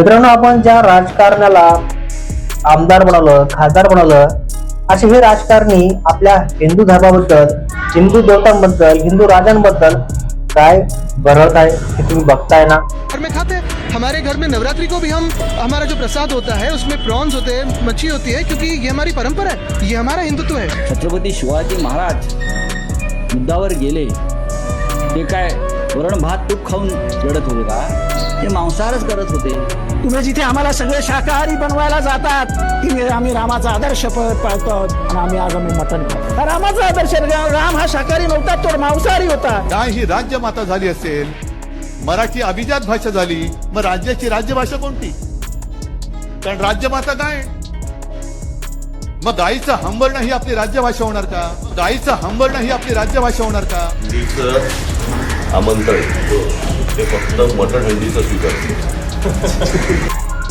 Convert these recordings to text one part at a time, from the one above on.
मित्रांनो आपण ज्या राजकारणाला आमदार बनवलं खासदार बनवलं असे हे राजकारणी आपल्या हिंदू धर्माबद्दल हिंदू देवतांबद्दल हिंदू राजांबद्दल काय बरळत आहे हे तुम्ही बघताय ना? घर में खाते हमारे घर में नवरात्रि को भी हम हमारा जो प्रसाद होता है उसमें प्रॉन्स होते हैं मच्छी होती है क्योंकि ये हमारी परंपरा है ये हमारा हिंदुत्व है। छत्रपती शिवाजी महाराज युद्धावर गेले ते काय वरण भात तूप खाऊन लढत होते का? ते मांसाहारच करत होते. तुम्ही जिथे आम्हाला सगळे शाकाहारी बनवायला जातात की आम्ही रामाचा आदर्श पाळतो. आणि आम्ही आज आम्ही मटण खातो. हा रामाचा आदर्श. राम हा शाकाहारी नव्हता तो मांसाहारी होता. काय ही राज्यमाता झाली असेल? मराठी अभिजात भाषा झाली. मग राज्याची राज्यभाषा कोणती? कारण राज्यमाता गाय मग गाईचं हंबरणं ही आपली राज्यभाषा होणार का? गाईचं हंबरणं ही आपली राज्यभाषा होणार का? आमंत्रण. ते फक्त मटण हंडीचं स्वीकारते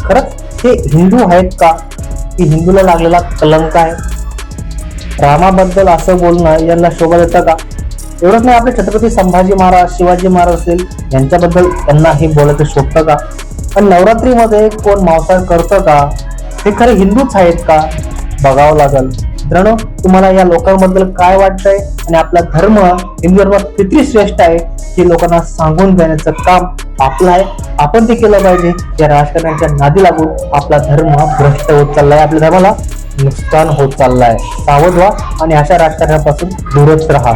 खरंच हे हिंदू आहेत का? की हिंदूला लागलेला कलंक आहे? रामाबद्दल असं बोलणं यांना शोभा देतं का? एवढंच नाही आपले छत्रपती संभाजी महाराज शिवाजी महाराज असेल यांच्याबद्दल त्यांना हे बोलायचं शोभतं का? पण नवरात्रीमध्ये कोण मांसाहार करतं का? हे खरे हिंदूच आहेत का? बघावं लागल. मित्रांनो तुम्हाला या लोकांबद्दल काय वाटतंय? आणि आपला धर्म हिंदू धर्म किती श्रेष्ठ आहे? हे लोकांना सांगून देण्याचं काम आपलं आहे. आपण ते केलं पाहिजे. या राजकारण्यांच्या नादी लागून आपला धर्म भ्रष्ट होत चाललाय. आपल्या धर्माला नुकसान होत चाललाय. सावध व्हा आणि अशा राजकारणापासून दूरच राहा.